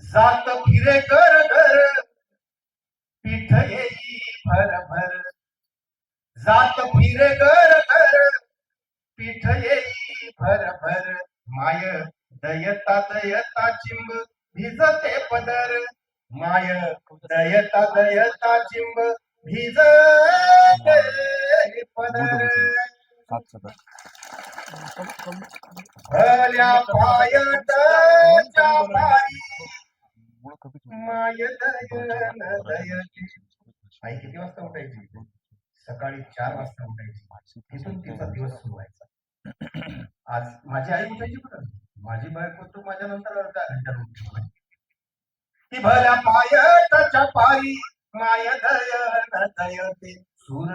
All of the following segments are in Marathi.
जात फिरे घर घर पीठ येई भर भर. जात फिरे घर घर पीठ येई भर भर. माय दयता दयता चिंब भिजते पदर. माय दयता दयता चिंब भिजते पदर. भल्या पायटाच्या पायी दयते आई किती वाजता उठायची? सकाळी चार वाजता उठायची. तिथून तिचा दिवस सुरू व्हायचा. आज माझी आई उठायची कुठं? माझी बायको तू माझ्या नंतर अर्धा घंटा उठली ती भल्या पायटाच्या पायी माय दयन दयते सूर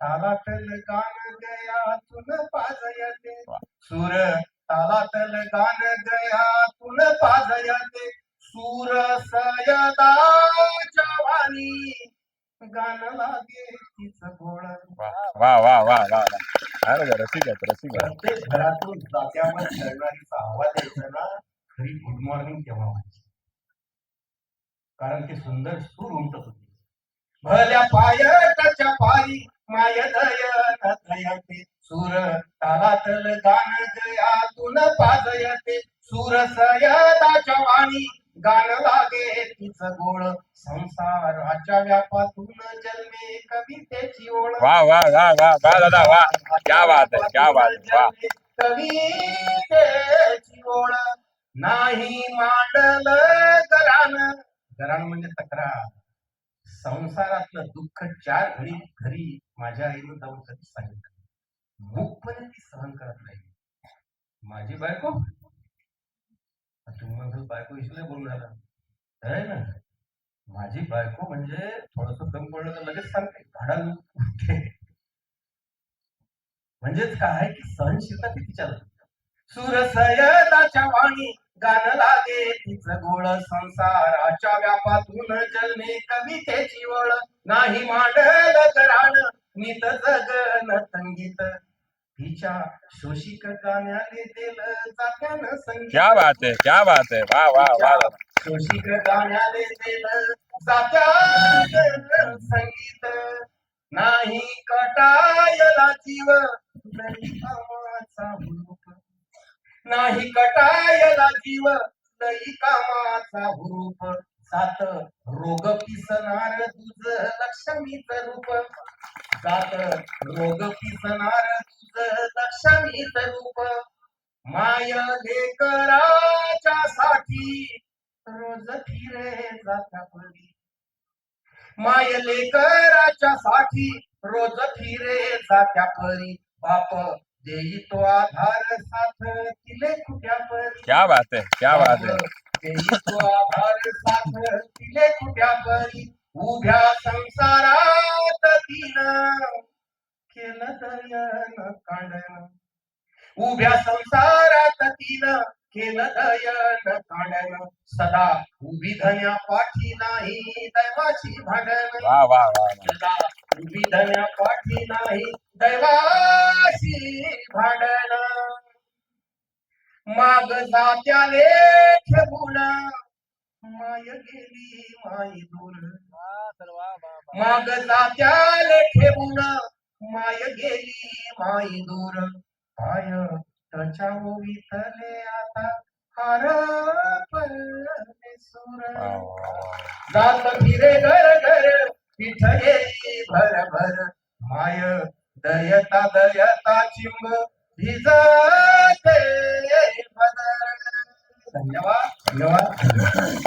तालातल गान गया तुन पाजयते सूर तालातल गान गया तुन पाजयते सूर सयदा जवानी. गान लागे तिच गोळ. वा वा वा वा अरे रसिक आहेत रसिक आहे प्रत्येक घरातून जात्यावर खेळणारीचा आवाज यायचा ना खरी गुड मॉर्निंग तेव्हा व्हायची कारण ते सुंदर सूर उमटत होते. भल्या पायटाच्या पायी माय दयन दयते सूर तालातल गान गयातून पाजयते. सूर सयदाच्या वाणी गान लागे तिच गोळ संसाराच्या व्यापातून जन्मे कवितेची ओळ. वा वा वा वा वा दादा वा क्या बात है क्या बात है वा. कवितेची ओळ. नाही मांडल गरान गरान म्हणजे तक्रार. संसारातलं दुःख चार घडी घरी माझ्या आईनं जाऊन कधी सांगितलं मूकपणे ती सहन करत राहिली माझी बायको तुम्ही म्हणतो बायको इसले बोलून राहिला आहे ना? माझी बायको म्हणजे थोडस दम पडलं तर लगेच सांगते भाडा उठते म्हणजेच काय की सहनशीलता ती तिच्या सुरसयदाच्या वाणी गान लागे तिच गोळ संसाराच्या व्यापातून जन्मे कवितेची वळ. नाही मांडल कराण नित जगन संगीत. तिच्या शोषिक गाण्याने दिल जात्यान संगीत. क्या बात है क्या बात है. वा वा वा दादा शोषिक गाण्याने दिल जात्यान संगीत. नाही कटायला जीव नाही कामाचा हुरूप. नाही कटायला जीव लई कामाचा हुरूप. सात रोग पिसणार तुझ लक्ष्मीच रूप. सात रोग पिसणार लक्ष्मीच रूप. माय लेकराच्या साठी रोज फिरे जाता परी माय लेकराच्या साठी रोज फिरे जात्या परी बाप देई तो आधार साथ तिले कुठ्या परी? क्या बात है क्या बात है. देई तो आधार साथ तिले कुठ्या परी? उभ्या संसारात तिनं केलं दयन कांडन उभ्या संसारात तिनं केलं दयन कांडन सदा उभी धन्या पाठी नाही दैवाची भांडण. सदा उभी धन्या पाठी नाही दैवाशी भांडण. माग जात्याले ठेवून माय गेली माई दूर. माग जात्याले ठेवून माय गेली माई दूर. पाय त्याच्या वितले आता? हर परमेश्वर जात फिरे घर घर पिठ येई भर भर माय दयता दयता चिंब भिजा धन्यवाद धन्यवाद.